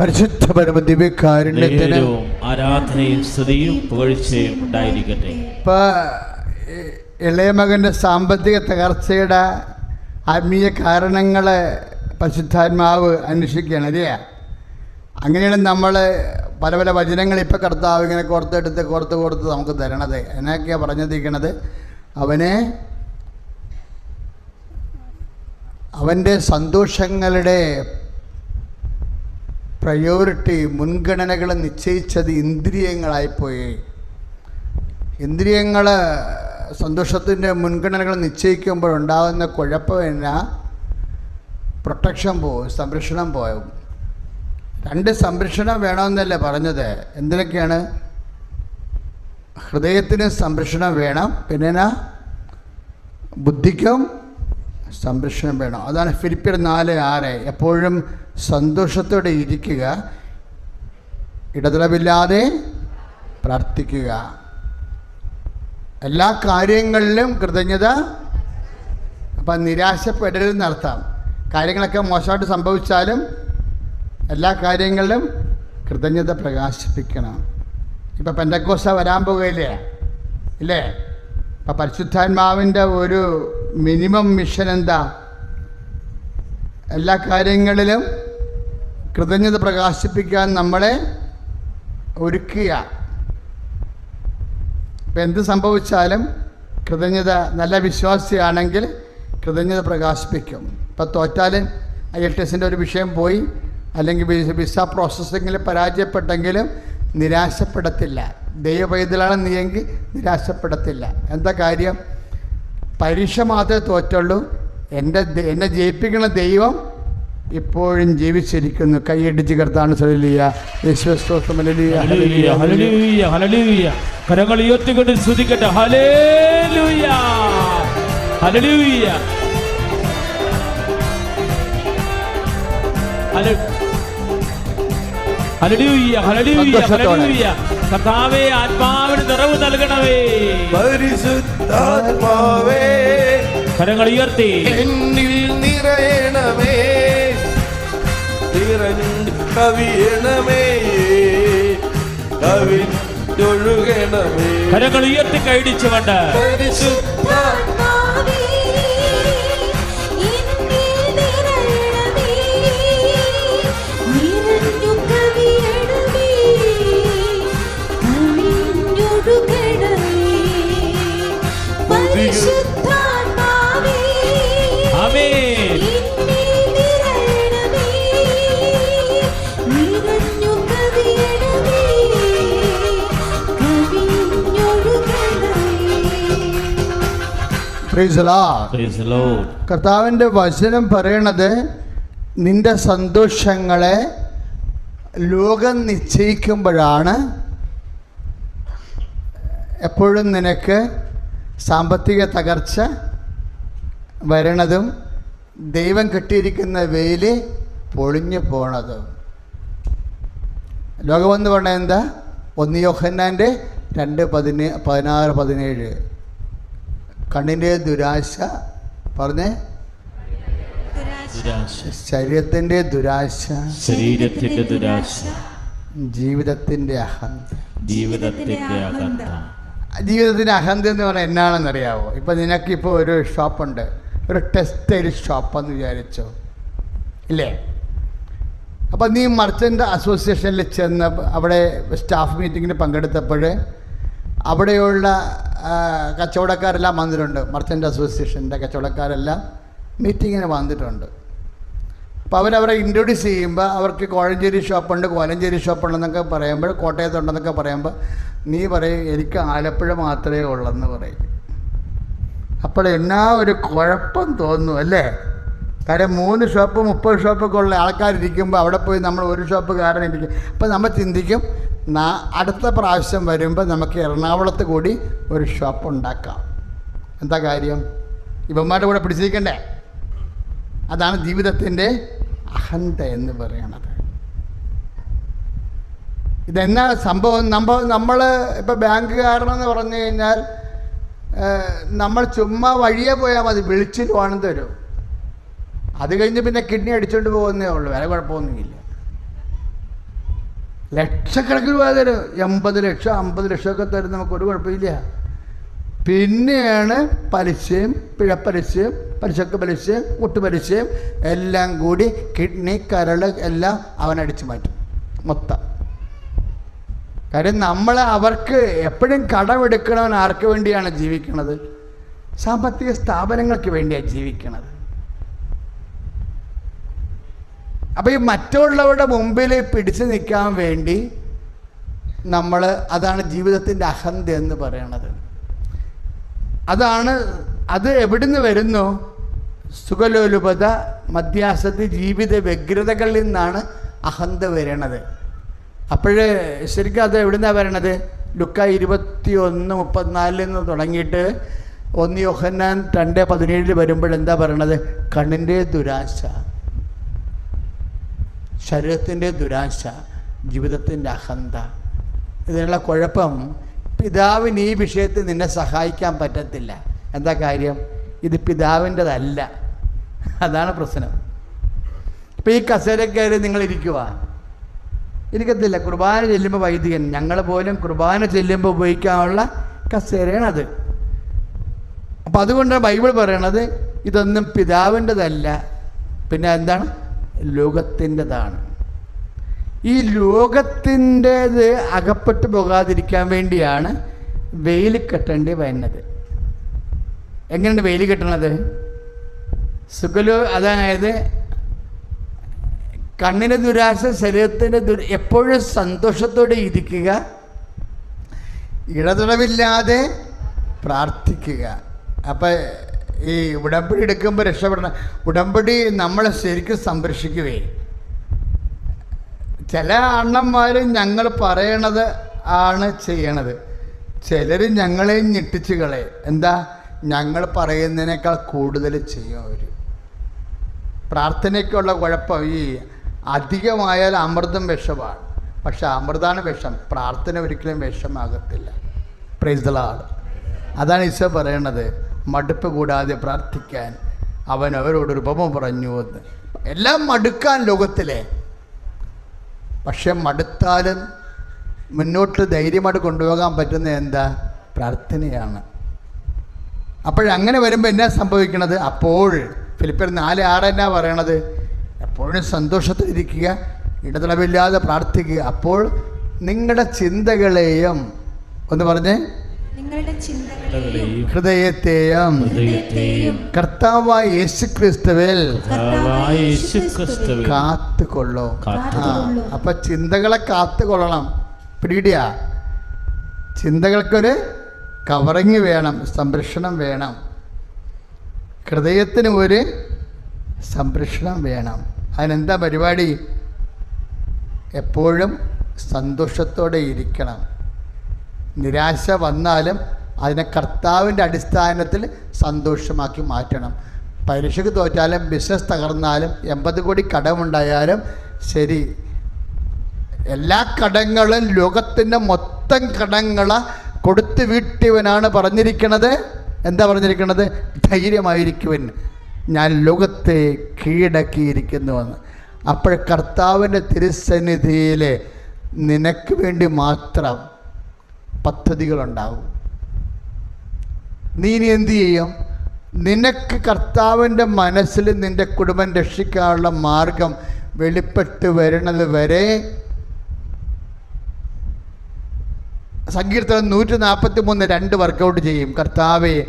പരിശുദ്ധ പരമ ദിവ്യകാരുണ്യത്തിന് ആരാധനയും സ്തുതിയും പുകഴ്ചയും ഉണ്ടായിരിക്കട്ടെ. ഇപ്പൊ ഇ- ഇളയ മകന്റെ സാമ്പത്തിക തകർച്ചയുടെ ആത്മീയ കാരണങ്ങൾ പരിശുദ്ധാത്മാവ് അന്വേഷിക്കുകയാണ് അല്ലേ? അങ്ങനെയാണ് നമ്മൾ പല പല വചനങ്ങൾ ഇപ്പം കർത്താവ് ഇങ്ങനെ കോർത്തെടുത്ത് കോർത്ത് കോർത്ത് നമുക്ക് തരണത്. എന്നൊക്കെയാണ് പറഞ്ഞിരിക്കണത്. അവനെ അവന്റെ സന്തോഷങ്ങളുടെ പ്രയോറിറ്റി മുൻഗണനകൾ നിശ്ചയിച്ചത് ഇന്ദ്രിയങ്ങളായിപ്പോയി ഇന്ദ്രിയങ്ങൾ സന്തോഷത്തിന്റെ മുൻഗണനകൾ നിശ്ചയിക്കുമ്പോഴുണ്ടാകുന്ന കുഴപ്പം എന്നാ? പ്രൊട്ടക്ഷൻ പോവും സംരക്ഷണം പോവും. രണ്ട് സംരക്ഷണം വേണമെന്നല്ലേ പറഞ്ഞത്? എന്തിനൊക്കെയാണ്? ഹൃദയത്തിന് സംരക്ഷണം വേണം പിന്നെ ബുദ്ധിക്കും സംരക്ഷണം വേണം. അതാണ് ഫിലിപ്പിയർ നാല് ആറ്. എപ്പോഴും സന്തോഷത്തോടെ ഇരിക്കുക ഇടതടവില്ലാതെ പ്രാർത്ഥിക്കുക. എല്ലാ കാര്യങ്ങളിലും കൃതജ്ഞത അപ്പം നിരാശപ്പെടരുതെന്നർത്ഥം കാര്യങ്ങളൊക്കെ മോശമായിട്ട് സംഭവിച്ചാലും എല്ലാ കാര്യങ്ങളിലും കൃതജ്ഞത പ്രകാശിപ്പിക്കണം. ഇപ്പം പെൻഡക്കോസ വരാൻ പോകുകയില്ലേ ഇല്ലേ? ഇപ്പം പരിശുദ്ധാത്മാവിന്റെ ഒരു മിനിമം മിഷൻ എന്താ? എല്ലാ കാര്യങ്ങളിലും കൃതജ്ഞത പ്രകാശിപ്പിക്കാൻ നമ്മളെ ഒരുക്കുക. ഇപ്പം എന്ത് സംഭവിച്ചാലും കൃതജ്ഞത നല്ല വിശ്വാസിയാണെങ്കിൽ കൃതജ്ഞത പ്രകാശിപ്പിക്കും. ഇപ്പം തോറ്റാൽ ഐ എൽ ടി എസിന്റെ ഒരു വിഷയം പോയി അല്ലെങ്കിൽ വിസ പ്രോസസ്സിങ്ങിൽ പരാജയപ്പെട്ടെങ്കിലും നിരാശപ്പെടത്തില്ല. ദൈവപൈതലാണ് നീയെങ്കിൽ നിരാശപ്പെടത്തില്ല. എന്താ കാര്യം? പരീക്ഷ മാത്രമേ തോറ്റുള്ളൂ. എന്റെ എന്നെ ജയിപ്പിക്കുന്ന ദൈവം ഇപ്പോഴും ജീവിച്ചിരിക്കുന്നു. കൈയടിച്ച് കർത്താണ് സലിയ ഹല്ലെ- കർത്താവേ ആത്മാവിന് നിറവ് നൽകണമേ. പരിശുദ്ധാത്മാവേ കരങ്ങൾ ഉയർത്തി. എന്നിൽ നിറയണമേ. നിറഞ്ഞു കവിയണമേ. കവിഞ്ഞൊഴുകണമേ. കരങ്ങൾ ഉയർത്തി കൈടിച്ചുകൊണ്ട് പരിശുദ്ധാത്മാവേ കർത്താവിന്റെ വചനം പറയണത് നിന്റെ സന്തോഷങ്ങളെ ലോകം നിശ്ചയിക്കുമ്പോഴാണ്. എപ്പോഴും നിനക്ക് സാമ്പത്തിക തകർച്ച വരണതും ദൈവം കെട്ടിയിരിക്കുന്ന വെയിൽ പൊളിഞ്ഞു പോണതും. ലോകമെന്ന് പറഞ്ഞാൽ എന്താ? ഒന്ന് യോഹന്നാന്റെ രണ്ട് പതിനേ പതിനാറ് പതിനേഴ്. കണ്ണിന്റെ ദുരാശ പറഞ്ഞേ? ശരീരത്തിന്റെ ദുരാശ. ശരീരത്തിന്റെ ദുരാശ. ജീവിതത്തിന്റെ അഹന്ത. ജീവിതത്തിന്റെ അഹന്ത. ജീവിതത്തിന്റെ അഹന്ത എന്ന് പറഞ്ഞാൽ എന്നാണെന്ന് അറിയാവോ? ഇപ്പൊ നിനക്കിപ്പോൾ ഒരു ഷോപ്പുണ്ട്. ഒരു ടെക്സ്റ്റൈൽ ഷോപ്പെന്ന് വിചാരിച്ചോ? ഇല്ലേ? അപ്പം നീ മർച്ചന്റ് അസോസിയേഷനിൽ ചെന്ന് അവിടെ സ്റ്റാഫ് മീറ്റിങ്ങിന് പങ്കെടുത്തപ്പോൾ അവിടെയുള്ള കച്ചവടക്കാരെല്ലാം വന്നിട്ടുണ്ട്. മർച്ചന്റ് അസോസിയേഷന്റെ കച്ചവടക്കാരെല്ലാം മീറ്റിങ്ങിന് വന്നിട്ടുണ്ട്. അപ്പോൾ അവരവരെ ഇൻട്രൊഡ്യൂസ് ചെയ്യുമ്പോൾ അവർക്ക് കോഴഞ്ചേരി ഷോപ്പുണ്ട് കോലഞ്ചേരി ഷോപ്പുണ്ടെന്നൊക്കെ പറയുമ്പോൾ കോട്ടയത്തുണ്ടെന്നൊക്കെ പറയുമ്പോൾ നീ പറയും എനിക്ക് ആലപ്പുഴ മാത്രമേ ഉള്ളെന്ന് പറയും. അപ്പോൾ എന്നാ ഒരു കുഴപ്പം തോന്നുന്നു അല്ലേ? കാര്യം മൂന്ന് ഷോപ്പ് മുപ്പത് ഷോപ്പൊക്കെ ഉള്ള ആൾക്കാരിരിക്കുമ്പോൾ അവിടെ പോയി നമ്മൾ ഒരു ഷോപ്പ് കാരണം ഇരിക്കും. അപ്പോൾ നമ്മൾ ചിന്തിക്കും അടുത്ത പ്രാവശ്യം വരുമ്പോൾ നമുക്ക് എറണാകുളത്ത് കൂടി ഒരു ഷോപ്പ് ഉണ്ടാക്കാം. എന്താ കാര്യം? ഇവന്മാരുടെ കൂടെ പിടിച്ചിരിക്കണ്ടേ? അതാണ് ജീവിതത്തിന്റെ അഹന്ത എന്ന് പറയണത്. ഇതെന്നാ സംഭവം? നമ്മൾ നമ്മൾ ഇപ്പോൾ ബാങ്കുകാരനെന്ന് പറഞ്ഞു കഴിഞ്ഞാൽ നമ്മൾ ചുമ്മാ വഴിയെ പോയാൽ മതി വിളിച്ചിട്ട് വേണം തരും. അത് കഴിഞ്ഞ് പിന്നെ കിഡ്നി അടിച്ചുകൊണ്ട് പോകുന്നേ ഉള്ളൂ വേറെ കുഴപ്പമൊന്നുമില്ല. ലക്ഷക്കണക്കിന് രൂപ തരും. എൺപത് ലക്ഷം അമ്പത് ലക്ഷമൊക്കെ തരും. നമുക്കൊരു കുഴപ്പമില്ല. പിന്നെയാണ് പലിശയും പിഴപ്പലിശയും പലിശക്ക് പലിശയും ഒട്ടുപലിശയും എല്ലാം കൂടി കിഡ്നി കരൾ എല്ലാം അവൻ അടിച്ചു മാറ്റും. മൊത്തം. കാര്യം നമ്മൾ അവർക്ക് എപ്പോഴും കടമെടുക്കണവൻ ആർക്ക് വേണ്ടിയാണ് ജീവിക്കുന്നത് സാമ്പത്തിക സ്ഥാപനങ്ങൾക്ക് വേണ്ടിയാണ് ജീവിക്കുന്നത് അപ്പോൾ ഈ മറ്റുള്ളവരുടെ മുമ്പിൽ പിടിച്ചു നിൽക്കാൻ വേണ്ടി നമ്മൾ അതാണ് ജീവിതത്തിന്റെ അഹന്ത എന്ന് പറയണത്. അതാണ് അത് എവിടുന്ന് വരുന്നു? സുഖലോലുപത മധ്യാസത്ത് ജീവിത വ്യഗ്രതകളിൽ നിന്നാണ് അഹന്ത വരണത്. അപ്പോഴേ ശരിക്കും അത് എവിടുന്നാണ് വരണത്? ലുക്ക ഇരുപത്തി ഒന്ന് മുപ്പത്തിനാലിൽ നിന്ന് തുടങ്ങിയിട്ട് ഒന്ന് യോഹന്നാൻ രണ്ട് പതിനേഴിൽ വരുമ്പോഴെന്താ പറയണത്? കണ്ണിന്റെ ദുരാശ. ശരീരത്തിന്റെ ദുരാശ ജീവിതത്തിന്റെ അഹന്ത ഇതിനുള്ള കുഴപ്പം പിതാവിന് ഈ വിഷയത്തിൽ നിന്നെ സഹായിക്കാൻ പറ്റത്തില്ല. എന്താ കാര്യം? ഇത് പിതാവിന്റെതല്ല. അതാണ് പ്രശ്നം. ഇപ്പം ഈ കസേരക്കയറി നിങ്ങളിരിക്കുക ഇരിക്കത്തില്ല. കുർബാന ചെല്ലുമ്പോൾ വൈദികൻ ഞങ്ങൾ പോലും കുർബാന ചെല്ലുമ്പോൾ ഉപയോഗിക്കാനുള്ള കസേരയാണത്. അപ്പം അതുകൊണ്ടാണ് ബൈബിൾ പറയണത് ഇതൊന്നും പിതാവിന്റെതല്ല. പിന്നെ എന്താണ്? ലോകത്തിന്റെതാണ്. ഈ ലോകത്തിന്റേത് അകപ്പെട്ടു പോകാതിരിക്കാൻ വേണ്ടിയാണ് വെയിൽ കെട്ടേണ്ടി വരുന്നത്. എങ്ങനെയാണ് വെയിൽ കെട്ടണത്? സുഖലോ അതായത് കണ്ണിന് ദുരാശ ശരീരത്തിന്റെ ദുര എപ്പോഴും സന്തോഷത്തോടെ ഇരിക്കുക ഇടതടവില്ലാതെ പ്രാർത്ഥിക്കുക. അപ്പം ഈ ഉടമ്പടി എടുക്കുമ്പോൾ രക്ഷപ്പെടണം. ഉടമ്പടി നമ്മളെ ശരിക്കും സംരക്ഷിക്കുവേ. ചില അണ്ണന്മാരും ഞങ്ങൾ പറയണത് ആണ് ചെയ്യണത്. ചിലർ ഞങ്ങളെയും ഞെട്ടിച്ച് കളയും. എന്താ? ഞങ്ങൾ പറയുന്നതിനേക്കാൾ കൂടുതൽ ചെയ്യും അവർ പ്രാർത്ഥനയ്ക്കുള്ള കുഴപ്പം ഈ അധികമായാൽ അമൃതം വിഷമാണ്. പക്ഷെ അമൃതാണ് വിഷം. പ്രാർത്ഥന ഒരിക്കലും വിഷമാകത്തില്ല. പ്രൈസ് ദളാട് അതാണ് ഈശോ പറയണത്. മടുപ്പ് കൂടാതെ പ്രാർത്ഥിക്കാൻ അവൻ അവരോടൊരു ഉപമ പറഞ്ഞു എന്ന്. എല്ലാം മടുക്കാൻ ലോകത്തിലെ. പക്ഷെ മടുത്താലും മുന്നോട്ട് ധൈര്യമായിട്ട് കൊണ്ടുപോകാൻ പറ്റുന്ന എന്താ? പ്രാർത്ഥനയാണ്. അപ്പോഴങ്ങനെ വരുമ്പോൾ എന്നാ സംഭവിക്കണത്? അപ്പോൾ ഫിലിപ്പിയർ നാല് ആറ് എന്നാ പറയണത്? എപ്പോഴും സന്തോഷത്തിലിരിക്കുക ഇടതടവില്ലാതെ പ്രാർത്ഥിക്കുക. അപ്പോൾ നിങ്ങളുടെ ചിന്തകളെയും ഒന്ന് പറഞ്ഞേ. ഹൃദയത്തെയും കർത്താവായ യേശു ക്രിസ്തുവിൽ കാത്തുകൊള്ളൂ. അപ്പൊ ചിന്തകളെ കാത്തുകൊള്ളണം. പിടിയിടിയ. ചിന്തകൾക്കൊരു കവറിങ് വേണം സംരക്ഷണം വേണം. ഹൃദയത്തിന് ഒരു സംരക്ഷണം വേണം. അതിനെന്താ പരിപാടി? എപ്പോഴും സന്തോഷത്തോടെ ഇരിക്കണം. നിരാശ വന്നാലും അതിനെ കർത്താവിന്റെ അടിസ്ഥാനത്തിൽ സന്തോഷമാക്കി മാറ്റണം. പരീക്ഷയ്ക്ക് തോറ്റാലും ബിസിനസ് തകർന്നാലും എൺപത് കോടി കടമുണ്ടായാലും ശരി. എല്ലാ കടങ്ങളും ലോകത്തിന്റെ മൊത്തം കടങ്ങളെ കൊടുത്തു വീട്ടിയവനാണ് പറഞ്ഞിരിക്കുന്നത് എന്താ പറഞ്ഞിരിക്കുന്നത് ധൈര്യമായിരിക്കുവൻ. ഞാൻ ലോകത്തെ കീഴടക്കിയിരിക്കുന്നുവെന്ന്. അപ്പോൾ കർത്താവിന്റെ തിരുസന്നിധിയിൽ നിനക്ക് വേണ്ടി മാത്രം പദ്ധതികളുണ്ടാവും. നീ ഇനി എന്തു ചെയ്യും? നിനക്ക് കർത്താവിന്റെ മനസ്സിൽ നിന്റെ കുടുംബം രക്ഷിക്കാനുള്ള മാർഗം വെളിപ്പെട്ട് വരുന്നത് വരെ സങ്കീർത്തനം നൂറ്റി നാൽപ്പത്തി മൂന്ന് രണ്ട് വർക്കൗട്ട് ചെയ്യും. കർത്താവെ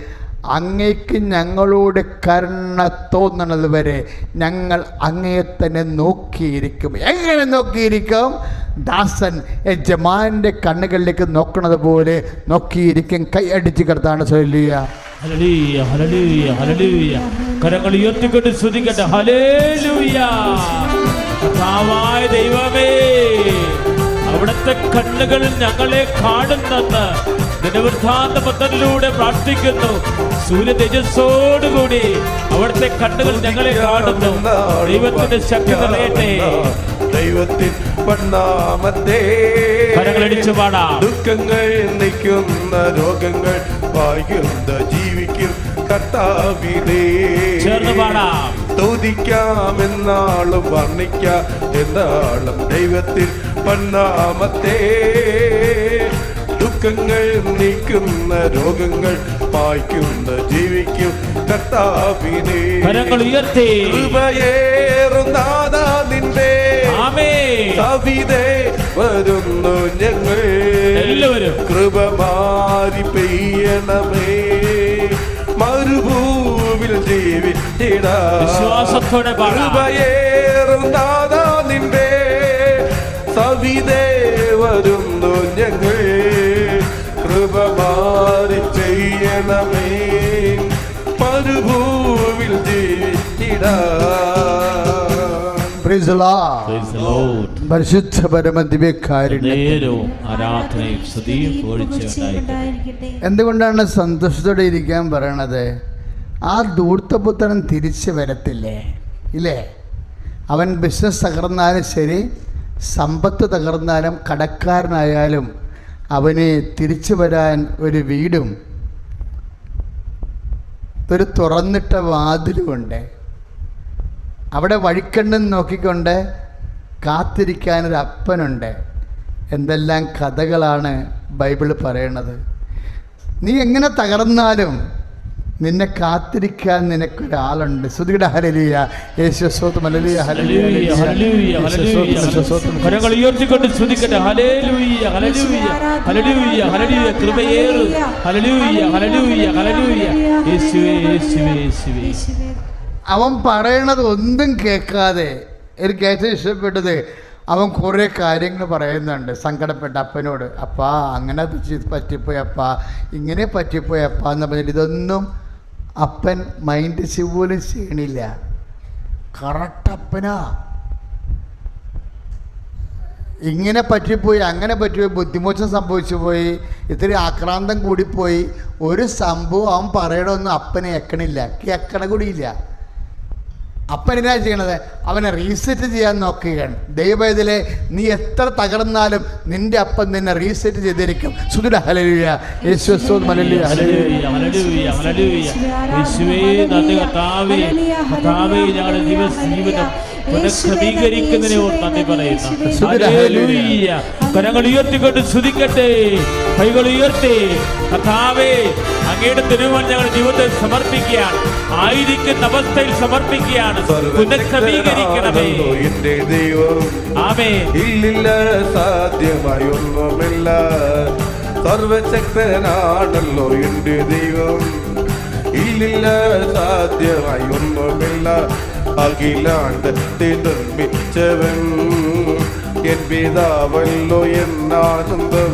അങ്ങയ്ക്ക് ഞങ്ങളോട് കരുണ തോന്നണത് വരെ ഞങ്ങൾ അങ്ങയെ തന്നെ നോക്കിയിരിക്കും. എങ്ങനെ നോക്കിയിരിക്കും? ദാസൻ യജമാന്റെ കണ്ണുകളിലേക്ക് നോക്കണത് പോലെ നോക്കിയിരിക്കും. കൈയടിച്ച് കിടത്താണ് ചൊല്ലിയ കരങ്ങൾ ഉയർത്തിക്കൊണ്ട് സ്തുതിക്കട്ടെ. ഹല്ലേലൂയ. കർത്താവായ ദൈവമേ. അവിടുത്തെ കണ്ണുകൾ ഞങ്ങളെ കാണുന്നെന്ന് ദിനവൃത്താന്ത പദ്ധതിയിലൂടെ പ്രാർത്ഥിക്കുന്നു. സൂര്യ തേജസ്സോടുകൂടി അവിടുത്തെ കണ്ണുകൾ ഞങ്ങളെ കാണുന്നു. ദൈവത്തിന്റെ ശക്തി നിറയട്ടെ. ദൈവത്തിൻ പണ്ണാമത്തെ കരങ്ങളടിച്ചു പാടാം. ദുഃഖങ്ങൾ നിൽക്കുന്ന രോഗങ്ങൾ വായിക്കുന്ന ജീവിക്കും കർത്താവിനേ. ചേർന്ന് പാടാം. തോതിക്കാമെന്നാളും വർണിക്കാം എന്നാളും ദൈവത്തിൽ പന്നാമത്തെ. ദുഃഖങ്ങൾ നീക്കുന്ന രോഗങ്ങൾ മായ്ക്കുന്ന ജീവിക്കും കർത്താവിനെ. കരങ്ങൾ ഉയർത്തി. കൃപയേറുന്നാഥ നിന്റെ. ആമേ വരുന്നു ഞങ്ങൾ. എല്ലാവരും. കൃപ മാറി പെയ്യണമേ. മരുഭൂവിൽ ജീവിച്ചിടാ. വിശ്വാസത്തോടെ കൃപയേറുന്നാഥ വരുന്നു ഞങ്ങൾ? കൃപ മാറി ചെയ്യണമേ. മരുഭൂവിൽ ജീവിച്ചിടാ. പരിശുദ്ധ എന്തുകൊണ്ടാണ് സന്തോഷത്തോടെ ഇരിക്കാൻ പറയണത്? ആ ദൂർത്തപുത്രൻ തിരിച്ചു വരത്തില്ലേ? ഇല്ലേ? അവൻ ബിസിനസ് തകർന്നാലും ശരി സമ്പത്ത് തകർന്നാലും കടക്കാരനായാലും അവനെ തിരിച്ചു വരാൻ ഒരു വീടും ഒരു തുറന്നിട്ട വാതിലുമുണ്ട്. അവിടെ വഴിക്കണ്ണും നോക്കിക്കൊണ്ട് കാത്തിരിക്കാനൊരു അപ്പനുണ്ട്. എന്തെല്ലാം കഥകളാണ് ബൈബിൾ പറയണത്. നീ എങ്ങനെ തകർന്നാലും നിന്നെ കാത്തിരിക്കാൻ നിനക്കൊരാളുണ്ട്. സുധിയുടെ ഹരലിയ കരങ്ങൾ ഉയർത്തിക്കൊണ്ട് സ്തുതിക്കട്ടെ കൃപയേറു. യേശുവേ യേശുവേ യേശുവേ. അവൻ പറയണത് ഒന്നും കേൾക്കാതെ എനിക്ക് ഏറ്റവും ഇഷ്ടപ്പെട്ടത് അവൻ കുറേ കാര്യങ്ങൾ പറയുന്നുണ്ട്. സങ്കടപ്പെട്ട അപ്പനോട് അപ്പാ അങ്ങനെ പറ്റിപ്പോയപ്പാ പറ്റിപ്പോയി അപ്പാ. ഇങ്ങനെ പറ്റിപ്പോയി അപ്പാ എന്ന് പറഞ്ഞിട്ട് ഇതൊന്നും അപ്പൻ മൈൻഡ് പോലും ചെയ്യണില്ല കറക്റ്റ് അപ്പനാ. ഇങ്ങനെ പറ്റിപ്പോയി അങ്ങനെ പറ്റിപ്പോയി ബുദ്ധിമോശം സംഭവിച്ചു പോയി ഇത്തിരി ആക്രാന്തം കൂടിപ്പോയി. ഒരു സംഭവം അവൻ പറയണമെന്ന് അപ്പനെ എക്കണില്ല എക്കണ കൂടിയില്ല. അപ്പൻ എന്നാ ചെയ്യണത്? അവനെ റീസെറ്റ് ചെയ്യാൻ നോക്കുകയാണ്. ദൈവത്തിലെ നീ എത്ര തകർന്നാലും നിന്റെ അപ്പൻ നിന്നെ റീസെറ്റ് ചെയ്തിരിക്കും. സുധുര ഹലലുയ യേശു ജീവിതം. പുനഃക്രമീകരിക്കുന്നതിനെ ഓർത്ത് നന്ദി പറയുന്നു ഹല്ലേലൂയ. കരങ്ങൾ ഉയർത്തിക്കൊണ്ട് സ്തുതിക്കട്ടെ. കൈകൾ ഉയർത്തി. കഥാവേ അങ്ങയുടെ തിരുവൻ ഞങ്ങൾ ജീവിതത്തിൽ സമർപ്പിക്കുകയാണ്. ആയിരിക്കുന്ന അവസ്ഥയിൽ സമർപ്പിക്കുകയാണ്. പുനഃക്രമീകരിക്കണമേ. എന്റെ ദൈവം. ആമേ ഇല്ലില്ല സാധ്യമായൊന്നുമില്ല. സർവശക്തനാണല്ലോ എന്റെ ദൈവം. ഇല്ലില്ല സാധ്യമായി ഒന്നുമില്ല. അഖിലാണ്ടത്തെ നിർമ്മിച്ചവൻ എൻ പിതാവല്ലോ എന്നാനന്ദം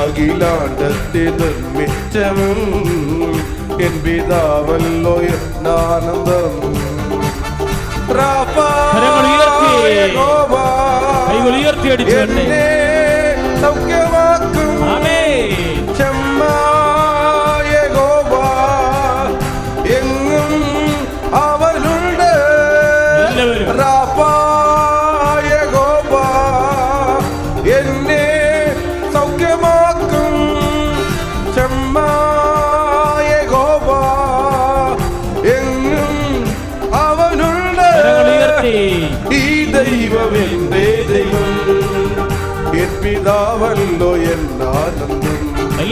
അഖിലാണ്ടത്തെ നിർമ്മിച്ചവൻ എൻ പിതാവല്ലോ എന്നാനന്ദം ഉയർത്തി. അടിച്ചു ഉയർത്തി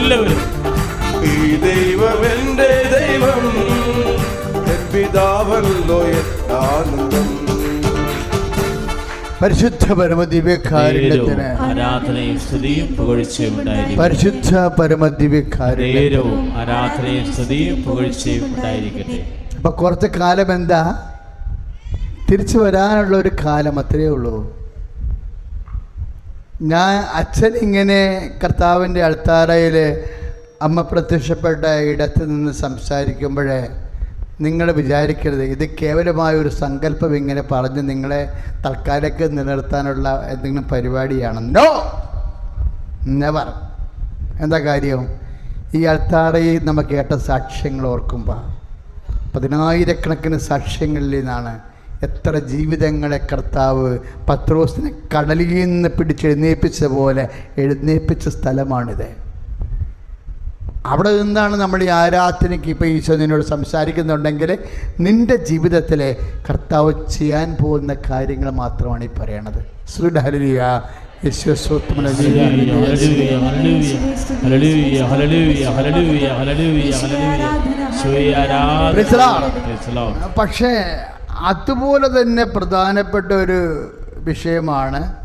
എല്ലാവരും ഈ ദൈവം എന്റെ ദൈവം പിതാവല്ലോ പരിശുദ്ധ ആരാധനയും സ്തുതിയും പുകഴ്ചയും പരിശുദ്ധ പരമ ദിവ്യകാരുണ്യത്തിന് നേരവും ആരാധനയും സ്തുതിയും പുകഴ്ചയും ഉണ്ടായിരിക്കട്ടെ. അപ്പൊ കുറച്ച് കാലം എന്താ? തിരിച്ചു വരാനുള്ള ഒരു കാലം അത്രയേ ഉള്ളൂ. ഞാൻ അച്ഛൻ ഇങ്ങനെ കർത്താവിന്റെ അൾത്താറയിൽ അമ്മ പ്രത്യക്ഷപ്പെട്ട ഇടത്ത് നിന്ന് സംസാരിക്കുമ്പോഴേ നിങ്ങൾ വിചാരിക്കരുത് ഇത് കേവലമായ ഒരു സങ്കല്പം ഇങ്ങനെ പറഞ്ഞ് നിങ്ങളെ തൽക്കാലക്ക് നിലനിർത്താനുള്ള എന്തെങ്കിലും പരിപാടിയാണ്. നോ നെവർ എന്താ കാര്യം? ഈ അൾത്താറയിൽ നമ്മൾ കേട്ട സാക്ഷ്യങ്ങൾ ഓർക്കുമ്പോൾ പതിനായിരക്കണക്കിന് സാക്ഷ്യങ്ങളിൽ നിന്നാണ് എത്ര ജീവിതങ്ങളെ കർത്താവ് പത്രോസിനെ കടലിൽ നിന്ന് പിടിച്ചെഴുന്നേൽപ്പിച്ച പോലെ എഴുന്നേൽപ്പിച്ച സ്ഥലമാണിത്. അവിടെ നിന്നാണ് നമ്മൾ ഈ ആരാധനയ്ക്ക് ഇപ്പോൾ ഈശോ നിന്നോട് സംസാരിക്കുന്നുണ്ടെങ്കിൽ നിന്റെ ജീവിതത്തിലെ കർത്താവ് ചെയ്യാൻ പോകുന്ന കാര്യങ്ങൾ മാത്രമാണ് ഈ പറയണത്. Lord. പക്ഷേ അതുപോലെ തന്നെ പ്രധാനപ്പെട്ട ഒരു വിഷയമാണ്.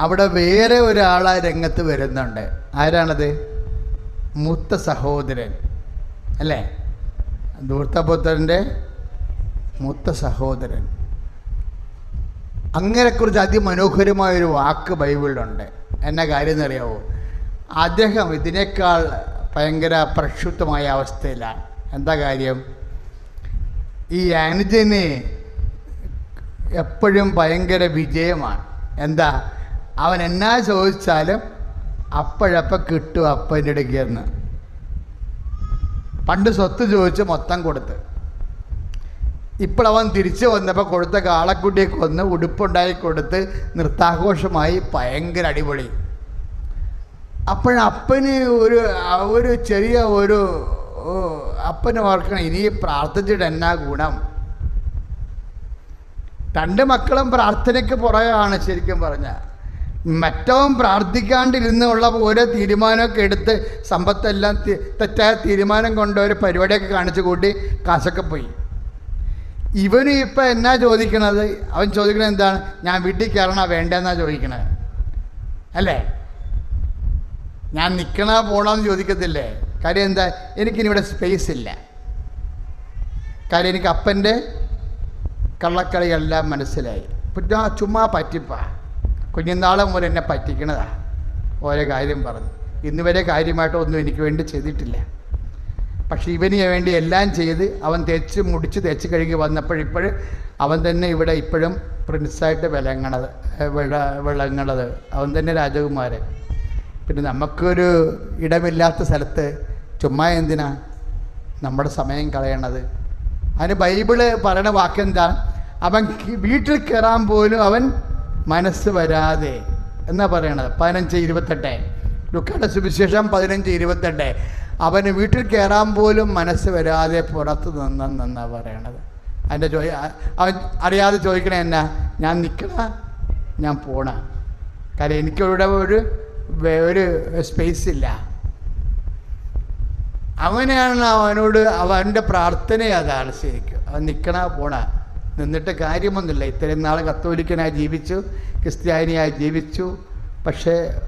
അവിടെ വേറെ ഒരാൾ ആ രംഗത്ത് വരുന്നുണ്ട്. ആരാണത്? മുത്ത സഹോദരൻ. അല്ലേ? ദൂർത്തപുത്രന്റെ മുത്ത സഹോദരൻ. അങ്ങനെക്കുറിച്ച് അതിമനോഹരമായൊരു വാക്ക് ബൈബിളിലുണ്ട്. എന്ന കാര്യം എന്നറിയാവോ അദ്ദേഹം ഇതിനേക്കാൾ ഭയങ്കര പ്രക്ഷുബ്ധമായ അവസ്ഥയിലാണ്. എന്താ കാര്യം? ഈ ആനുജന് എപ്പോഴും ഭയങ്കര വിജയമാണ്. എന്താ? അവൻ എന്നാ ചോദിച്ചാലും അപ്പോഴപ്പം കിട്ടും അപ്പന്റെ അടുക്കിയെന്ന് പണ്ട് സ്വത്ത് ചോദിച്ച് മൊത്തം കൊടുത്ത്. ഇപ്പോൾ അവൻ തിരിച്ചു വന്നപ്പോൾ കൊടുത്ത കാളക്കുട്ടിയെ കൊന്ന് ഉടുപ്പുണ്ടായി കൊടുത്ത് നൃത്താഘോഷമായി ഭയങ്കര അടിപൊളി. അപ്പോഴപ്പന് ഒരു ഒരു ചെറിയ ഒരു അപ്പന് ഓർക്കണം ഇനി പ്രാർത്ഥിച്ചിട്ട് എന്നാ ഗുണം? രണ്ട് മക്കളും പ്രാർത്ഥനയ്ക്ക് പുറകെയാണ് ശരിക്കും പറഞ്ഞ. മറ്റവൻ പ്രാർത്ഥിക്കാണ്ടിരുന്നുള്ള ഓരോ തീരുമാനമൊക്കെ എടുത്ത് സമ്പത്തെല്ലാം തെറ്റായ തീരുമാനം കൊണ്ട് ഒരു പരിപാടിയൊക്കെ കാണിച്ചു കൂട്ടി കാശൊക്കെ പോയി. ഇവന് ഇപ്പം എന്നാ ചോദിക്കണത്? അവൻ ചോദിക്കണത് എന്താണ്? ഞാൻ വീട്ടിൽ കയറണ വേണ്ടെന്നാ ചോദിക്കണത്. അല്ലേ? ഞാൻ നിൽക്കണ പോണമെന്ന് ചോദിക്കത്തില്ലേ? കാര്യം എന്താ? എനിക്കിനി ഇവിടെ സ്പേസ് ഇല്ല. കാര്യം എനിക്ക് അപ്പന്റെ കള്ളക്കളിയെല്ലാം മനസ്സിലായി. പിന്നെ ചുമ്മാ പറ്റിപ്പാ. കുഞ്ഞുനാളെ മുതൽ എന്നെ പറ്റിക്കണതാ. ഓരോ കാര്യം പറഞ്ഞു. ഇന്ന് വരെ കാര്യമായിട്ട് ഒന്നും എനിക്ക് വേണ്ടി ചെയ്തിട്ടില്ല. പക്ഷേ ഇവന് വേണ്ടി എല്ലാം ചെയ്ത് അവൻ തേച്ച് മുടിച്ച് തേച്ച് കഴുകി വന്നപ്പോഴിപ്പോഴും അവൻ തന്നെ ഇവിടെ ഇപ്പോഴും പ്രിൻസായിട്ട് വിളങ്ങണത് വിള വിളങ്ങണത്. അവൻ തന്നെ രാജകുമാരൻ. പിന്നെ നമുക്കൊരു ഇടമില്ലാത്ത സ്ഥലത്ത് ചുമ്മാ എന്തിനാ നമ്മുടെ സമയം കളയണത് അതിന് ബൈബിൾ പറയണ വാക്കെന്താ അവൻ വീട്ടിൽ കയറാൻ പോലും അവൻ മനസ്സ് വരാതെ. എന്നാ പറയണത്? പതിനഞ്ച് ഇരുപത്തെട്ട്. ലുക്കയുടെ സുവിശേഷം പതിനഞ്ച് ഇരുപത്തെട്ട്. അവന് വീട്ടിൽ കയറാൻ പോലും മനസ്സ് വരാതെ പുറത്ത് നിന്നെന്നാ പറയണത്. അതിന്റെ ചോ അവൻ അറിയാതെ ചോദിക്കണേ എന്നാ? ഞാൻ നിൽക്കണ ഞാൻ പോണ. കാര്യം എനിക്കിവിടെ ഒരു ഒരു സ്പേസ് ഇല്ല. അങ്ങനെയാണ് അവനോട് അവന്റെ പ്രാർത്ഥന അതാണ് ശരിക്കും. അവൻ നിൽക്കണ പോണ. നിന്നിട്ട് കാര്യമൊന്നുമില്ല. ഇത്രയും നാൾ കത്തോലിക്കനായി ജീവിച്ചു ക്രിസ്ത്യാനിയായി ജീവിച്ചു. പക്ഷേ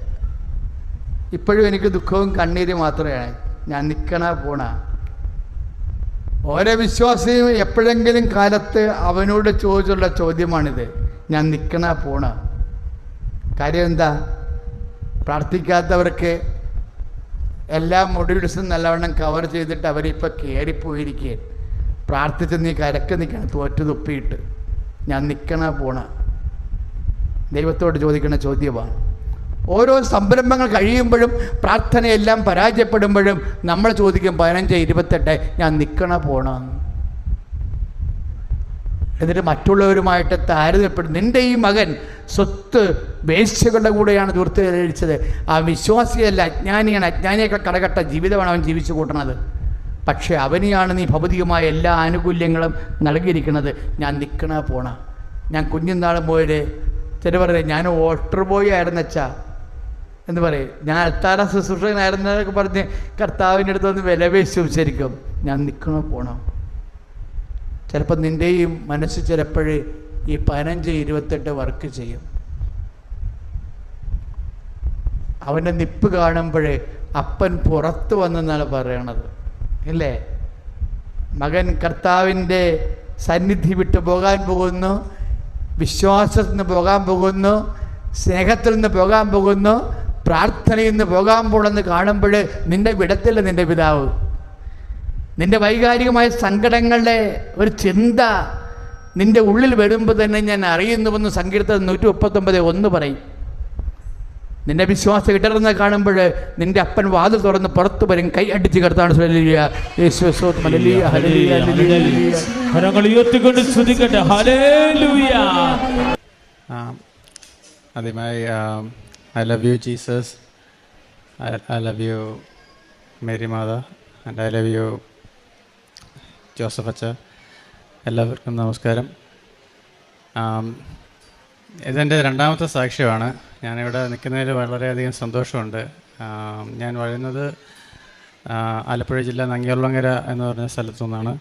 ഇപ്പോഴും എനിക്ക് ദുഃഖവും കണ്ണീര് മാത്രമാണ്. ഞാൻ നിൽക്കണ പോണ. ഓരോ വിശ്വാസിയും എപ്പോഴെങ്കിലും കാലത്ത് അവനോട് ചോദിച്ചുള്ള ചോദ്യമാണിത്. ഞാൻ നിൽക്കണ പോണ. കാര്യം എന്താ? പ്രാർത്ഥിക്കാത്തവർക്ക് എല്ലാ മൊഡ്യൂൾസും നല്ലവണ്ണം കവർ ചെയ്തിട്ട് അവരിപ്പോൾ കയറിപ്പോയിരിക്കുകയാണ് പ്രാർത്ഥിച്ച് നീ കരക്ക് നിൽക്കണം തോറ്റു തുപ്പിയിട്ട്. ഞാൻ നിൽക്കണ പോണ. ദൈവത്തോട് ചോദിക്കുന്ന ചോദ്യമാണ്. ഓരോ സംരംഭങ്ങൾ കഴിയുമ്പോഴും പ്രാർത്ഥനയെല്ലാം പരാജയപ്പെടുമ്പോഴും നമ്മൾ ചോദിക്കും പതിനഞ്ച് ഇരുപത്തെട്ട് ഞാൻ നിൽക്കണ പോണം. എന്നിട്ട് മറ്റുള്ളവരുമായിട്ട് താരതമ്യപ്പെടും നിന്റെ ഈ മകൻ സ്വത്ത് വേശ്യകളുടെ കൂടെയാണ് ദൂർത്ത് കഴിച്ചത് ആ വിശ്വാസിയല്ല അജ്ഞാനിയാണ്. അജ്ഞാനിയൊക്കെ കടകട്ട ജീവിതമാണ് അവൻ ജീവിച്ചു കൂട്ടണത് പക്ഷേ അവനെയാണ് നീ ഭൗതികമായ എല്ലാ ആനുകൂല്യങ്ങളും നൽകിയിരിക്കുന്നത്. ഞാൻ നിൽക്കണ പോണ. ഞാൻ കുഞ്ഞുനാൾ പോയത്. ചില പറയും ഞാൻ വോട്ടർ ബോയ് ആയിരുന്നച്ചാ എന്ന് പറയും. ഞാൻ അൽത്താര ശുശ്രൂഷകനായിരുന്നൊക്കെ പറഞ്ഞ് കർത്താവിന്റെ അടുത്ത് വന്ന് വിലപേശും ശരിക്കും ഞാൻ നിൽക്കണോ പോണോ. ചിലപ്പോൾ നിന്റെയും മനസ്സ് ചിലപ്പോഴേ ഈ പതിനഞ്ച് ഇരുപത്തെട്ട് വർക്ക് ചെയ്യും. അവന്റെ നിപ്പ് കാണുമ്പോഴേ അപ്പൻ പുറത്ത് വന്നെന്നാണ് പറയണത്. അല്ലേ മകൻ കർത്താവിന്റെ സന്നിധി വിട്ട് പോകാൻ പോകുന്നു വിശ്വാസത്തിൽ നിന്ന് പോകാൻ പോകുന്നു സ്നേഹത്തിൽ നിന്ന് പോകാൻ പോകുന്നു പ്രാർത്ഥനയിൽ നിന്ന് പോകാൻ പോണെന്ന് കാണുമ്പോൾ നിന്റെ വിടത്തില്ല നിന്റെ പിതാവ്. നിന്റെ വൈകാരികമായ സങ്കടങ്ങളുടെ ഒരു ചിന്ത നിന്റെ ഉള്ളിൽ വരുമ്പോൾ തന്നെ ഞാൻ അറിയുന്നുവെന്ന് സങ്കീർത്തനം നൂറ്റി മുപ്പത്തൊമ്പത് ഒന്ന് പറയും. നിന്റെ വിശ്വാസം ഇടർന്ന് കാണുമ്പോൾ നിന്റെ അപ്പൻ വാതിൽ തുറന്ന് പുറത്തു വരും കൈ അടിച്ച് കിടത്താണ് ആദ്യമായി I love you Jesus I love you love Mary Matha and I love you Joseph അച്ച എല്ലാവർക്കും നമസ്കാരം. ഇതെന്റെ രണ്ടാമത്തെ സാക്ഷ്യമാണ്. ഞാനിവിടെ നിൽക്കുന്നതിൽ വളരെയധികം സന്തോഷമുണ്ട്. ഞാൻ വളരുന്നത് ആലപ്പുഴ ജില്ല നങ്ങിയുള്ളങ്ങര എന്ന് പറഞ്ഞ സ്ഥലത്തു നിന്നാണ്.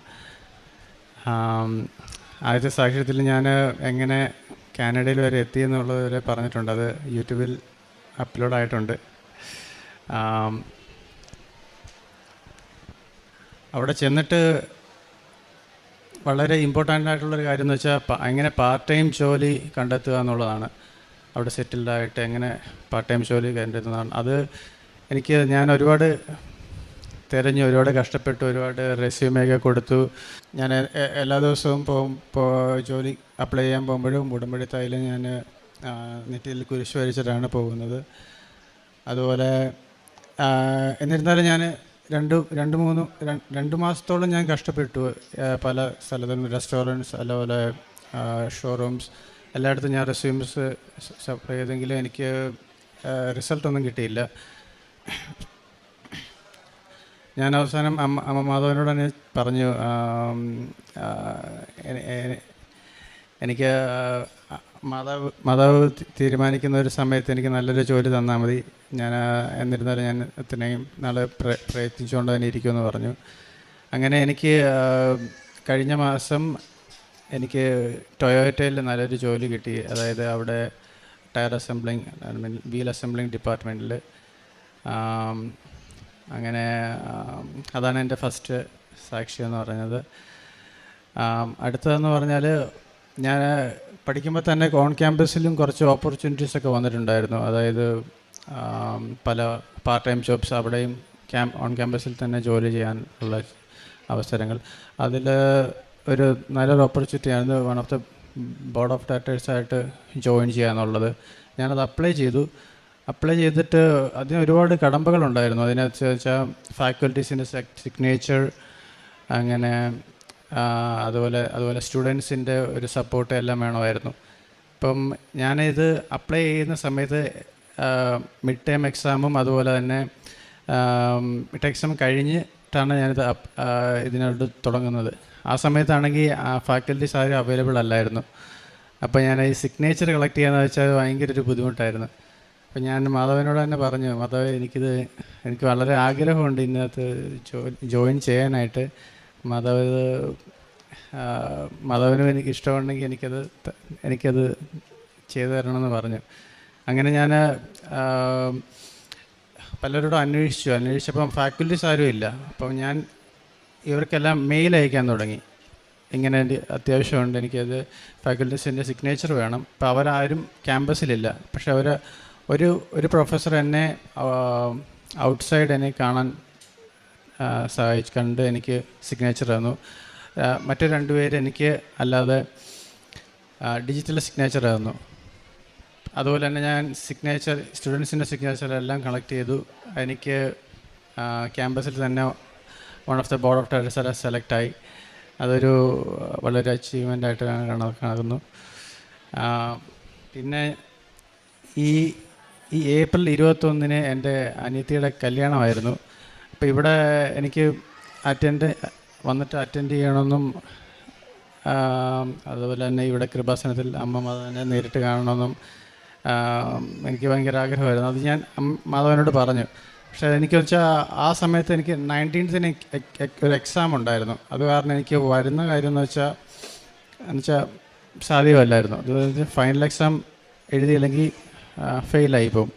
ആദ്യത്തെ സാക്ഷ്യത്തിൽ ഞാൻ എങ്ങനെ കാനഡയിൽ വരെ എത്തി എന്നുള്ളത് വരെ പറഞ്ഞിട്ടുണ്ട്. അത് യൂട്യൂബിൽ അപ്ലോഡ് ആയിട്ടുണ്ട്. അവിടെ ചെന്നിട്ട് വളരെ ഇമ്പോർട്ടന്റ് ആയിട്ടുള്ളൊരു കാര്യം എന്ന് വെച്ചാൽ എങ്ങനെ പാർട്ട് ടൈം ജോലി കണ്ടെത്തുക എന്നുള്ളതാണ്. അവിടെ സെറ്റിൽഡ് ആയിട്ട് എങ്ങനെ പാർട്ട് ടൈം ജോലി കണ്ടെത്തുന്നതാണ്. അത് എനിക്ക് ഞാൻ ഒരുപാട് തിരഞ്ഞു ഒരുപാട് കഷ്ടപ്പെട്ടു ഒരുപാട് റെസ്യൂമൊക്കെ കൊടുത്തു. ഞാൻ എല്ലാ ദിവസവും പോ ജോലി അപ്ലൈ ചെയ്യാൻ പോകുമ്പോഴും ഉടമ്പടിത്തായാലും ഞാൻ നെറ്റിൽ കുരിശ് വരച്ചിട്ടാണ് പോകുന്നത്. അതുപോലെ എന്നിരുന്നാലും ഞാൻ രണ്ട് രണ്ട് മൂന്ന് രണ്ട് മാസത്തോളം ഞാൻ കഷ്ടപ്പെട്ടു പല സ്ഥലത്തും റെസ്റ്റോറന്റ്സ് അതുപോലെ ഷോറൂംസ് എല്ലായിടത്തും ഞാൻ റെസ്യൂംസ് സപ്ലൈ ചെയ്തെങ്കിലും എനിക്ക് റിസൾട്ടൊന്നും കിട്ടിയില്ല. ഞാൻ അവസാനം അമ്മ അമ്മ മാധവനോട് തന്നെ പറഞ്ഞു എനിക്ക് മാതാവ് മാതാവ് തീരുമാനിക്കുന്ന ഒരു സമയത്ത് എനിക്ക് നല്ലൊരു ജോലി തന്നാൽ മതി. ഞാൻ എന്നിരുന്നാലും ഞാൻ ഇത്രയും നാളെ പ്ര പ്രയത്നിച്ചുകൊണ്ട് തന്നെ ഇരിക്കുമെന്ന് പറഞ്ഞു. അങ്ങനെ എനിക്ക് കഴിഞ്ഞ മാസം എനിക്ക് ടൊയോറ്റയിൽ നല്ലൊരു ജോലി കിട്ടി. അതായത് അവിടെ ടയർ അസംബ്ലിങ് വീൽ അസംബ്ലിങ് ഡിപ്പാർട്ട്മെന്റിൽ അങ്ങനെ അതാണ് എന്റെ ഫസ്റ്റ് സാക്ഷി എന്ന് പറഞ്ഞത് അടുത്തതെന്ന് പറഞ്ഞാൽ ഞാൻ പഠിക്കുമ്പോൾ തന്നെ ഓൺ ക്യാമ്പസിലും കുറച്ച് ഓപ്പർച്യൂണിറ്റീസ് ഒക്കെ വന്നിട്ടുണ്ടായിരുന്നു. അതായത് പല പാർട്ട് ടൈം ജോബ്സ് അവിടെയും ക്യാമ്പ് ഓൺ ക്യാമ്പസിൽ തന്നെ ജോലി ചെയ്യാൻ ഉള്ള അവസരങ്ങൾ. അതിൽ ഒരു നല്ലൊരു ഓപ്പർച്യൂണിറ്റി ആയിരുന്നു. One of the board of ഡയറക്ടേഴ്സായിട്ട് join ചെയ്യാന്നുള്ളത്. ഞാനത് അപ്ലൈ ചെയ്തു. അപ്ലൈ ചെയ്തിട്ട് അതിന് ഒരുപാട് കടമ്പകളുണ്ടായിരുന്നു. അതിനകത്ത് വെച്ചാൽ ഫാക്കൽറ്റീസിന്റെ സിഗ്നേച്ചർ അങ്ങനെ അതുപോലെ അതുപോലെ സ്റ്റുഡൻസിന്റെ ഒരു സപ്പോർട്ട് എല്ലാം വേണമായിരുന്നു. ഇപ്പം ഞാനിത് അപ്ലൈ ചെയ്യുന്ന സമയത്ത് മിഡ് ടേം എക്സാമും അതുപോലെ തന്നെ മിഡ് എക്സാം കഴിഞ്ഞിട്ടാണ് ഞാനിത് ഇതിനോട് തുടങ്ങുന്നത്. ആ സമയത്താണെങ്കിൽ ഫാക്കൽറ്റീസ് ആരും അവൈലബിൾ അല്ലായിരുന്നു. അപ്പോൾ ഞാൻ ഈ സിഗ്നേച്ചർ കളക്ട് ചെയ്യാന്ന് വെച്ചാൽ ഭയങ്കര ഒരു ബുദ്ധിമുട്ടായിരുന്നു. അപ്പോൾ ഞാൻ മാധവനോട് തന്നെ പറഞ്ഞു മാധവ് എനിക്കിത് എനിക്ക് വളരെ ആഗ്രഹമുണ്ട് ഇതിനകത്ത് ജോയിൻ ചെയ്യാനായിട്ട്. ഇത് ആ, എനിക്ക് ഇഷ്ടമുണ്ടെങ്കിൽ എനിക്കത് എനിക്കത് ചെയ്തു തരണമെന്ന് പറഞ്ഞു. അങ്ങനെ ഞാൻ പലരോടും അന്വേഷിച്ചു. അന്വേഷിച്ചപ്പം ഫാക്കൽറ്റീസ് ആരും ഇല്ല. അപ്പം ഞാൻ ഇവർക്കെല്ലാം മെയിൽ അയക്കാൻ തുടങ്ങി. ഇങ്ങനെ എന്റെ അത്യാവശ്യമുണ്ട് എനിക്കത് ഫാക്കൽറ്റീസിന്റെ സിഗ്നേച്ചർ വേണം. അപ്പം അവരാരും ക്യാമ്പസിലില്ല. പക്ഷെ അവർ ഒരു ഒരു പ്രൊഫസർ എന്നെ ഔട്ട്സൈഡ് എന്നെ കാണാൻ സഹായിച്ച് കണ്ട് എനിക്ക് സിഗ്നേച്ചർ തന്നു. മറ്റു രണ്ടുപേര് എനിക്ക് അല്ലാതെ ഡിജിറ്റൽ സിഗ്നേച്ചർ തന്നു. അതുപോലെ തന്നെ ഞാൻ സിഗ്നേച്ചർ സ്റ്റുഡൻസിന്റെ സിഗ്നേച്ചർ എല്ലാം കളക്ട് ചെയ്തു. എനിക്ക് ക്യാമ്പസിൽ തന്നെ one of the board of directors select ആയി. അതൊരു വളരെ അച്ചീവ്മെന്റ് ആയിട്ട് ഞാൻ കണക്കാക്കുന്നു പിന്നെ ഈ ഈ ഏപ്രിൽ ഇരുപത്തൊന്നിന് എന്റെ അനിയത്തിയുടെ കല്യാണമായിരുന്നു. അപ്പോൾ ഇവിടെ എനിക്ക് അറ്റൻഡ് വന്നിട്ട് അറ്റൻഡ് ചെയ്യണമെന്നും അതുപോലെ തന്നെ ഇവിടെ കൃപാസനത്തിൽ അമ്മ മാധവനെ നേരിട്ട് കാണണമെന്നും എനിക്ക് ഭയങ്കര ആഗ്രഹമായിരുന്നു. അത് ഞാൻ മാധവനോട് പറഞ്ഞു. പക്ഷേ എനിക്ക് വെച്ചാൽ ആ സമയത്ത് എനിക്ക് നയന്റീൻത്തിന് ഒരു എക്സാം ഉണ്ടായിരുന്നു. അത് കാരണം എനിക്ക് വരുന്ന കാര്യം എന്ന് വെച്ചാൽ എന്നുവെച്ചാൽ സാധ്യമല്ലായിരുന്നു. അത് ഫൈനൽ എക്സാം എഴുതിയില്ലെങ്കിൽ ഫെയിലായി പോകും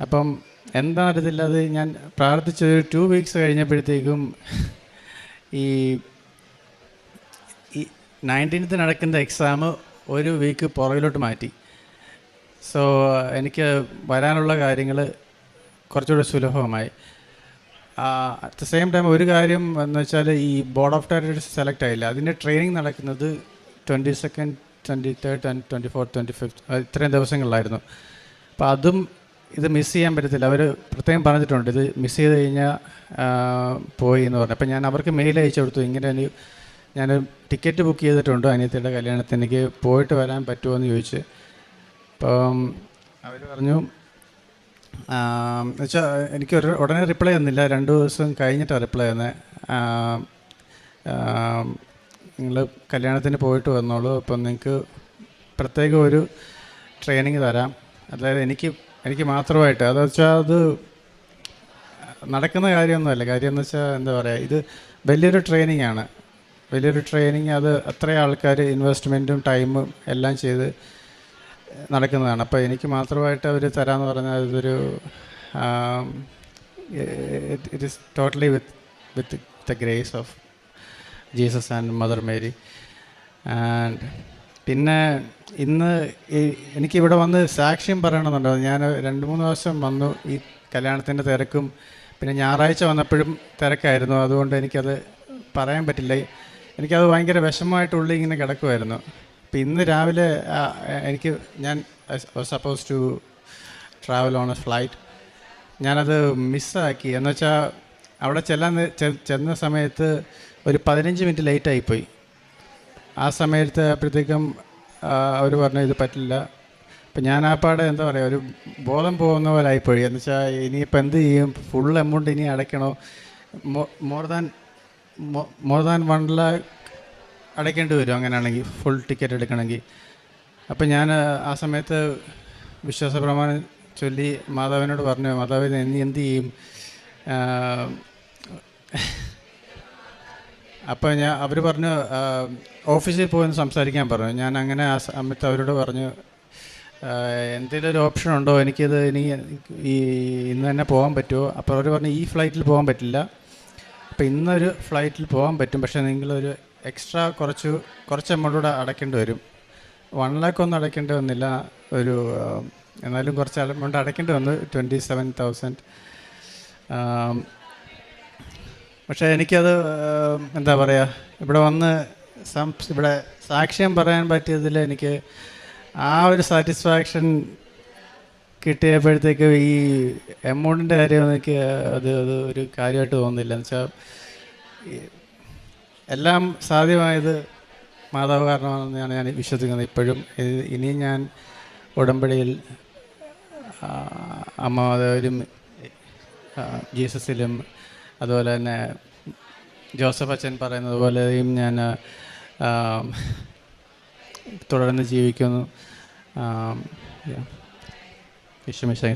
അപ്പം എന്താണെന്നറിയത്തില്ല അത് ഞാൻ പ്രാർത്ഥിച്ചത് ടു വീക്സ് കഴിഞ്ഞപ്പോഴത്തേക്കും ഈ ഈ നയന്റീൻത്ത് നടക്കുന്ന എക്സാം ഒരു വീക്ക് പുറകിലോട്ട് മാറ്റി. സോ എനിക്ക് വരാനുള്ള കാര്യങ്ങൾ കുറച്ചുകൂടെ സുലഭമായി. അറ്റ് ദ സെയിം ടൈം ഒരു കാര്യം എന്ന് വെച്ചാൽ ഈ ബോർഡ് ഓഫ് ഡയറക്ടേഴ്സ് സെലക്ട് ആയില്ല. അതിന്റെ ട്രെയിനിങ് നടക്കുന്നത് twenty second twenty third and twenty fourth twenty fifth ഇത്രയും ദിവസങ്ങളിലായിരുന്നു. അപ്പോൾ അതും ഇത് മിസ് ചെയ്യാൻ പറ്റത്തില്ല. അവർ പ്രത്യേകം പറഞ്ഞിട്ടുണ്ട് ഇത് മിസ് ചെയ്ത് കഴിഞ്ഞാൽ പോയി എന്ന് പറഞ്ഞു. അപ്പം ഞാൻ അവർക്ക് മെയിൽ അയച്ചു കൊടുത്തു. ഇങ്ങനെ ഞാൻ ടിക്കറ്റ് ബുക്ക് ചെയ്തിട്ടുണ്ട് അനിയത്തിയുടെ കല്യാണത്തിന്. എനിക്ക് പോയിട്ട് വരാൻ പറ്റുമോ എന്ന് ചോദിച്ച്. അപ്പം അവർ പറഞ്ഞു എന്നുവെച്ചാൽ എനിക്ക് ഒരു ഉടനെ റിപ്ലൈ തന്നില്ല രണ്ട് ദിവസം കഴിഞ്ഞിട്ടാണ് റിപ്ലൈ തന്നെ നിങ്ങൾ കല്യാണത്തിന് പോയിട്ട് വന്നോളൂ. അപ്പം നിങ്ങൾക്ക് പ്രത്യേക ഒരു ട്രെയിനിങ് തരാം. അതായത് എനിക്ക് എനിക്ക് മാത്രമായിട്ട്. അതെന്ന് വെച്ചാൽ അത് നടക്കുന്ന കാര്യമൊന്നുമല്ല. കാര്യം എന്ന് വെച്ചാൽ എന്താ പറയുക ഇത് വലിയൊരു ട്രെയിനിങ് ആണ് വലിയൊരു ട്രെയിനിങ് അത് അത്ര ആൾക്കാർ ഇൻവെസ്റ്റ്മെന്റും ടൈമും എല്ലാം ചെയ്ത് നടക്കുന്നതാണ്. അപ്പോൾ എനിക്ക് മാത്രമായിട്ട് അവർ തരാമെന്ന് പറഞ്ഞാൽ ഇതൊരു it is totally with with the grace of Jesus and mother Mary and പിന്നെ ഇന്ന് എനിക്കിവിടെ വന്ന് സാക്ഷ്യം പറയണമെന്നുണ്ടോ. ഞാൻ രണ്ട് മൂന്ന് ദിവസം വന്നു ഈ കല്യാണത്തിന്റെ തിരക്കും. പിന്നെ ഞായറാഴ്ച വന്നപ്പോഴും തിരക്കായിരുന്നു. അതുകൊണ്ട് എനിക്കത് പറയാൻ പറ്റില്ല. എനിക്കത് ഭയങ്കര വിഷമമായിട്ടുള്ളിൽ ഇങ്ങനെ കിടക്കുമായിരുന്നു അപ്പം ഇന്ന് രാവിലെ എനിക്ക് ഞാൻ suppose to travel on a flight ഞാനത് മിസ്സാക്കി. എന്നുവെച്ചാൽ അവിടെ ചെല്ലാൻ ചെന്ന സമയത്ത് ഒരു പതിനഞ്ച് മിനിറ്റ് ലേറ്റ് ആയിപ്പോയി ആ സമയത്ത് അപ്പോഴത്തേക്കും അവർ പറഞ്ഞു ഇത് പറ്റില്ല. അപ്പം ഞാൻ ആ പാടെ എന്താ പറയുക ഒരു ബോധം പോകുന്ന പോലെ ആയിപ്പോയി. എന്ന് വെച്ചാൽ ഇനിയിപ്പോൾ എന്ത് ചെയ്യും? ഫുൾ എമൗണ്ട് ഇനി അടയ്ക്കണോ? More than more than one lakh അടയ്ക്കേണ്ടി വരും അങ്ങനെയാണെങ്കിൽ ഫുൾ ടിക്കറ്റ് എടുക്കണമെങ്കിൽ. അപ്പം ഞാൻ ആ സമയത്ത് വിശ്വാസപ്രമാണം ചൊല്ലി മാതാവിനോട് പറഞ്ഞു മാതാവ് ഇനി എന്ത് ചെയ്യും? അപ്പോൾ ഞാൻ അവർ പറഞ്ഞു ഓഫീസിൽ പോയി സംസാരിക്കാൻ പറഞ്ഞു. ഞാൻ അങ്ങനെ ആ സമയത്ത് അവരോട് പറഞ്ഞു എന്തെങ്കിലും ഒരു ഓപ്ഷൻ ഉണ്ടോ? എനിക്കിത് ഇനി ഈ ഇന്ന് തന്നെ പോകാൻ പറ്റുമോ? അപ്പോൾ അവർ പറഞ്ഞു ഈ ഫ്ലൈറ്റിൽ പോകാൻ പറ്റില്ല. അപ്പോൾ ഇന്നൊരു ഫ്ലൈറ്റിൽ പോകാൻ പറ്റും. പക്ഷേ നിങ്ങളൊരു എക്സ്ട്രാ കുറച്ച് കുറച്ച് എമൗണ്ട് കൂടെ അടയ്ക്കേണ്ടി വരും. വൺ ലാക്ക് ഒന്നും അടയ്ക്കേണ്ടി വന്നില്ല. ഒരു എന്നാലും കുറച്ച് എമൗണ്ട് അടയ്ക്കേണ്ടി വന്നു. Twenty seven thousand. പക്ഷേ എനിക്കത് എന്താ പറയുക ഇവിടെ വന്ന് ഇവിടെ സാക്ഷ്യം പറയാൻ പറ്റിയതിൽ എനിക്ക് ആ ഒരു സാറ്റിസ്ഫാക്ഷൻ കിട്ടിയപ്പോഴത്തേക്ക് ഈ എമൗണ്ടിന്റെ കാര്യം എനിക്ക് അത് അത് ഒരു കാര്യമായിട്ട് തോന്നുന്നില്ല. എന്ന് വെച്ചാൽ എല്ലാം സാധ്യമായത് മാതാവ് കാരണമാണെന്നാണ് ഞാൻ വിശ്വസിക്കുന്നത് ഇപ്പോഴും ഇനിയും ഞാൻ ഉടമ്പടിയിൽ അമ്മ മാതാവിലും ജീസസിലും അതുപോലെ തന്നെ ജോസഫ് അച്ഛൻ പറയുന്നത് പോലെയും ഞാൻ തുടർന്ന് ജീവിക്കുന്നു. വിഷമിശായി